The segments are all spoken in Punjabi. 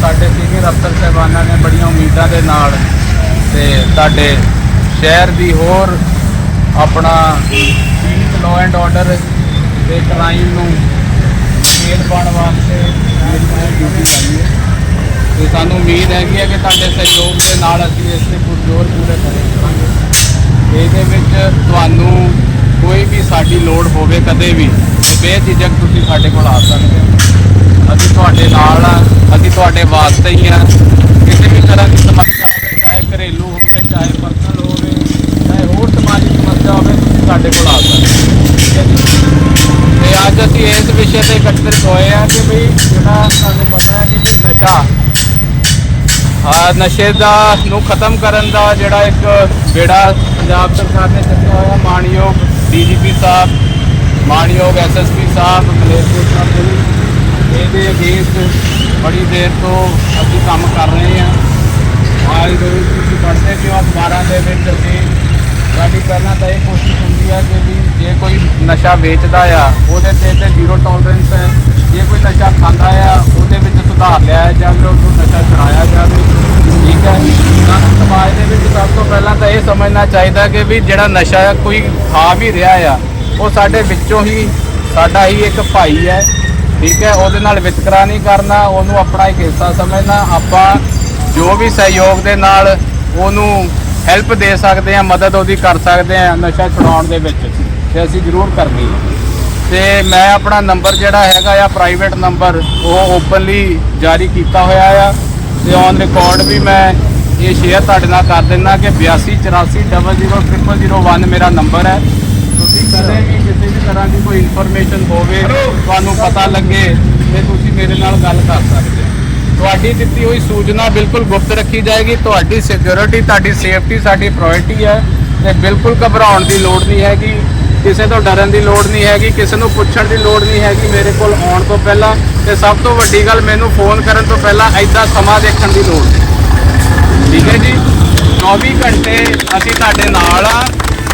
ਸਾਡੇ ਸੀਨੀਅਰ ਅਫਸਰ ਸਾਹਿਬਾਨਾਂ ਨੇ ਬੜੀਆਂ ਉਮੀਦਾਂ ਦੇ ਨਾਲ ਤੇ ਤੁਹਾਡੇ ਸ਼ਹਿਰ ਦੀ ਹੋਰ ਆਪਣਾ ਪੀਸ ਲਾਅ ਐਂਡ ਆਰਡਰ ਤੇ ਕ੍ਰਾਈਮ ਨੂੰ ਮੇਲ ਪਾਉਣ ਵਾਸਤੇ ਡਿਊਟੀ ਲਾਈ ਹੈ। ਤੇ ਸਾਨੂੰ ਉਮੀਦ ਹੈਗੀ ਹੈ ਕਿ ਤੁਹਾਡੇ ਸਹਿਯੋਗ ਦੇ ਨਾਲ ਅਸੀਂ ਇਸ ਤੇ ਪੁਰਜੋਰ ਪੂਰੇ ਕਰਾਂਗੇ। ਇਹਦੇ ਵਿੱਚ ਤੁਹਾਨੂੰ ਕੋਈ ਵੀ ਸਾਡੀ ਲੋੜ ਹੋਵੇ ਕਦੇ ਵੀ ਤੇ ਬੇਝਿਜਕ ਤੁਸੀਂ ਸਾਡੇ ਕੋਲ ਆ ਸਕਦੇ ਹੋ। ਅਸੀਂ ਤੁਹਾਡੇ ਨਾਲ ਆ ਅਸੀਂ ਤੁਹਾਡੇ ਵਾਸਤੇ ਹੀ ਆ ਕਿਸੇ ਵੀ ਤਰ੍ਹਾਂ ਦੀ ਸਮੱਸਿਆ ਹੋਵੇ ਚਾਹੇ ਘਰੇਲੂ ਹੋਵੇ ਚਾਹੇ ਪਰਸਨਲ ਹੋਵੇ ਚਾਹੇ ਹੋਰ ਸਮਾਜਿਕ ਸਮੱਸਿਆ ਹੋਵੇ ਤੁਸੀਂ ਸਾਡੇ ਕੋਲ ਆ ਸਕਦੇ ਹੋ ਠੀਕ ਹੈ ਜੀ ਤੇ ਅੱਜ ਅਸੀਂ ਇਸ ਵਿਸ਼ੇ ਤੇ ਇਕੱਠਿਤ ਹੋਏ ਆ ਕਿ ਵੀ ਜਿਹੜਾ ਤੁਹਾਨੂੰ ਪਤਾ ਹੈ ਕਿ ਵੀ ਨਸ਼ਾ ਆ ਨਸ਼ੇ ਦਾ ਨੂੰ ਖਤਮ ਕਰਨ ਦਾ ਜਿਹੜਾ ਇੱਕ ਬੇੜਾ ਪੰਜਾਬ ਸਰਕਾਰ ਨੇ ਚੱਕਿਆ ਹੋਇਆ ਮਾਨਯੋਗ ਡੀਜੀਪੀ ਸਾਹਿਬ ਮਾਨਯੋਗ ਐਸਐਸਪੀ ਸਾਹਿਬ ਮਲੇਸ਼ੀਆ ਸਾਹਿਬ ਇਹਦੇ ਅਗੇਂਸਟ ਬੜੀ ਦੇਰ ਤੋਂ ਅਸੀਂ ਕੰਮ ਕਰ ਰਹੇ ਹਾਂ। ਆਈ ਰੋਜ਼ ਤੁਸੀਂ ਪੜ੍ਹਦੇ ਕਿਉਂ ਅਖਬਾਰਾਂ ਦੇ ਵਿੱਚ ਅਸੀਂ ਸਾਡੀ ਪਹਿਲਾਂ ਤਾਂ ਇਹ ਕੋਸ਼ਿਸ਼ ਹੁੰਦੀ ਹੈ ਕਿ ਵੀ ਜੇ ਕੋਈ ਨਸ਼ਾ ਵੇਚਦਾ ਆ, ਉਹਦੇ ਤੇ ਤੇ ਜ਼ੀਰੋ ਟੋਲਰੈਂਸ ਹੈ। ਜੇ ਕੋਈ ਨਸ਼ਾ ਖਾਂਦਾ ਆ, ਉਹਦੇ ਵਿੱਚ ਸੁਧਾਰ ਲਿਆ ਜਾਵੇ ਉਹਨੂੰ ਨਸ਼ਾ ਛੁਡਾਇਆ ਜਾਵੇ। ਠੀਕ ਹੈ। ਸਾਨੂੰ ਸਮਾਜ ਦੇ ਵਿੱਚ ਸਭ ਤੋਂ ਪਹਿਲਾਂ ਤਾਂ ਇਹ ਸਮਝਣਾ ਚਾਹੀਦਾ ਕਿ ਵੀ ਜਿਹੜਾ ਨਸ਼ਾ ਕੋਈ ਖਾ ਵੀ ਰਿਹਾ ਆ, ਉਹ ਸਾਡੇ ਵਿੱਚੋਂ ਹੀ, ਸਾਡਾ ਹੀ ਇੱਕ ਭਾਈ ਹੈ। ਠੀਕ ਹੈ। ਉਹਦੇ ਨਾਲ ਵਿਤਕਰਾ ਨਹੀਂ ਕਰਨਾ, ਉਹਨੂੰ ਆਪਣਾ ਇੱਕ ਹਿੱਸਾ ਸਮਝਣਾ। ਆਪਾਂ ਜੋ ਵੀ ਸਹਿਯੋਗ ਦੇ ਨਾਲ ਉਹਨੂੰ ਹੈਲਪ ਦੇ ਸਕਦੇ ਆ ਮਦਦ ਉਹਦੀ ਕਰ ਸਕਦੇ ਆ ਨਸ਼ਾ ਛੁਡਾਉਣ ਦੇ ਵਿੱਚ ਤੇ ਅਸੀਂ ਜ਼ਰੂਰ ਕਰਨੀ ਹੈ। ਤੇ ਮੈਂ ਆਪਣਾ ਨੰਬਰ ਜਿਹੜਾ ਹੈਗਾ ਆ ਪ੍ਰਾਈਵੇਟ ਨੰਬਰ ਉਹ ਓਪਨਲੀ ਜਾਰੀ ਕੀਤਾ ਹੋਇਆ ਆ। ਤੇ ਔਨ ਰਿਕਾਰਡ ਵੀ ਮੈਂ ਇਹ ਸ਼ੇਅਰ ਤੁਹਾਡੇ ਨਾਲ ਕਰ ਦਿੰਦਾ ਕਿ 8284000001 ਮੇਰਾ ਨੰਬਰ ਹੈ। ਤੁਸੀਂ ਕਦੇ ਵੀ ਕਿਸੇ ਵੀ ਤਰ੍ਹਾਂ ਦੀ ਕੋਈ ਇਨਫੋਰਮੇਸ਼ਨ ਹੋਵੇ ਤੁਹਾਨੂੰ ਪਤਾ ਲੱਗੇ ਤੇ ਤੁਸੀਂ ਮੇਰੇ ਨਾਲ ਗੱਲ ਕਰ ਸਕਦੇ ਤੁਹਾਡੀ ਦਿੱਤੀ ਹੋਈ ਸੂਚਨਾ ਬਿਲਕੁਲ ਗੁਪਤ ਰੱਖੀ ਜਾਏਗੀ। ਤੁਹਾਡੀ ਸਿਕਿਉਰਿਟੀ ਤੁਹਾਡੀ ਸੇਫਟੀ ਸਾਡੀ ਪ੍ਰਾਇੋਰਟੀ ਹੈ। ਤੇ ਬਿਲਕੁਲ ਘਬਰਾਉਣ ਦੀ ਲੋੜ ਨਹੀਂ ਹੈਗੀ। ਕਿਸੇ ਤੋਂ ਡਰਨ ਦੀ ਲੋੜ ਨਹੀਂ ਹੈਗੀ। ਕਿਸੇ ਨੂੰ ਪੁੱਛਣ ਦੀ ਲੋੜ ਨਹੀਂ ਹੈਗੀ। ਮੇਰੇ ਕੋਲ ਆਉਣ ਤੋਂ ਪਹਿਲਾਂ ਤੇ ਸਭ ਤੋਂ ਵੱਡੀ ਗੱਲ, ਮੈਨੂੰ ਫੋਨ ਕਰਨ ਤੋਂ ਪਹਿਲਾਂ ਐਦਾਂ ਸਮਾਂ ਦੇਖਣ ਦੀ ਲੋੜ ਠੀਕ ਹੈ ਜੀ? 24 ਘੰਟੇ ਅਸੀਂ ਤੁਹਾਡੇ ਨਾਲ ਆ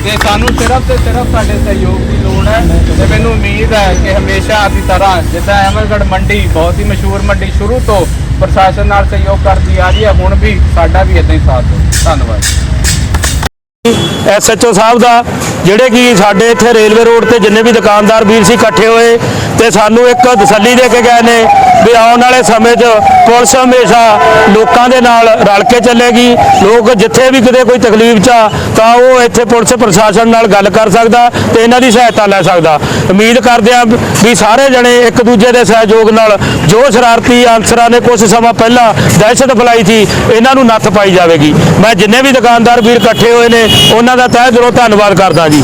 ਤੇ ਸਾਨੂੰ ਸਿਰਫ ਤੇ ਸਿਰਫ ਤੁਹਾਡੇ ਸਹਿਯੋਗ ਦੀ ਲੋੜ ਹੈ। ਤੇ ਮੈਨੂੰ ਉਮੀਦ ਹੈ ਕਿ ਹਮੇਸ਼ਾ ਅਸੀਂ ਤਰ੍ਹਾਂ, ਜਿੱਦਾਂ ਅਹਿਮਦਗੜ੍ਹ ਮੰਡੀ, ਬਹੁਤ ਹੀ ਮਸ਼ਹੂਰ ਮੰਡੀ, ਸ਼ੁਰੂ ਤੋਂ ਪ੍ਰਸ਼ਾਸਨ ਨਾਲ ਸਹਿਯੋਗ ਕਰਦੀ ਆ ਰਹੀ ਹੈ, ਹੁਣ ਵੀ ਸਾਡਾ ਵੀ ਇਦਾਂ ਹੀ ਸਾਥ ਦਿਓ। ਧੰਨਵਾਦ। ਐਸਐਚਓ ਸਾਹਿਬ ਦਾ, ਜਿਹੜੇ ਕਿ ਸਾਡੇ ਇੱਥੇ ਰੇਲਵੇ ਰੋਡ ਤੇ ਜਿੰਨੇ ਵੀ ਦੁਕਾਨਦਾਰ ਵੀਰ ਸੀ, ਇਕੱਠੇ ਹੋਏ। ਤੇ ਸਾਨੂੰ ਇੱਕ ਤਸੱਲੀ ਦੇ ਕੇ ਗਏ ਨੇ ਵੀ ਆਉਣ ਵਾਲੇ ਸਮੇਂ 'ਚ ਪੁਲਿਸ ਹਮੇਸ਼ਾ ਲੋਕਾਂ ਦੇ ਨਾਲ ਰਲ ਕੇ ਚੱਲੇਗੀ। ਲੋਕ ਜਿੱਥੇ ਵੀ ਕਿਤੇ ਕੋਈ ਤਕਲੀਫ 'ਚ ਆ, ਤਾਂ ਉਹ ਇੱਥੇ ਪੁਲਿਸ ਪ੍ਰਸ਼ਾਸਨ ਨਾਲ ਗੱਲ ਕਰ ਸਕਦਾ ਤੇ ਇਹਨਾਂ ਦੀ ਸਹਾਇਤਾ ਲੈ ਸਕਦਾ। ਉਮੀਦ ਕਰਦੇ ਆ ਵੀ ਸਾਰੇ ਜਣੇ ਇੱਕ ਦੂਜੇ ਦੇ ਸਹਿਯੋਗ ਨਾਲ ਜੋ ਸ਼ਰਾਰਤੀ ਅਨਸਰਾਂ ਨੇ ਕੁਝ ਸਮਾਂ ਪਹਿਲਾਂ ਦਹਿਸ਼ਤ ਫੈਲਾਈ ਸੀ, ਇਹਨਾਂ ਨੂੰ ਨੱਥ ਪਾਈ ਜਾਵੇਗੀ। ਮੈਂ ਜਿੰਨੇ ਵੀ ਦੁਕਾਨਦਾਰ ਵੀਰ ਇਕੱਠੇ ਹੋਏ ਨੇ, ਉਹਨਾਂ ਦਾ ਤਹਿ ਦਿਲੋਂ ਧੰਨਵਾਦ ਕਰਦਾ ਜੀ।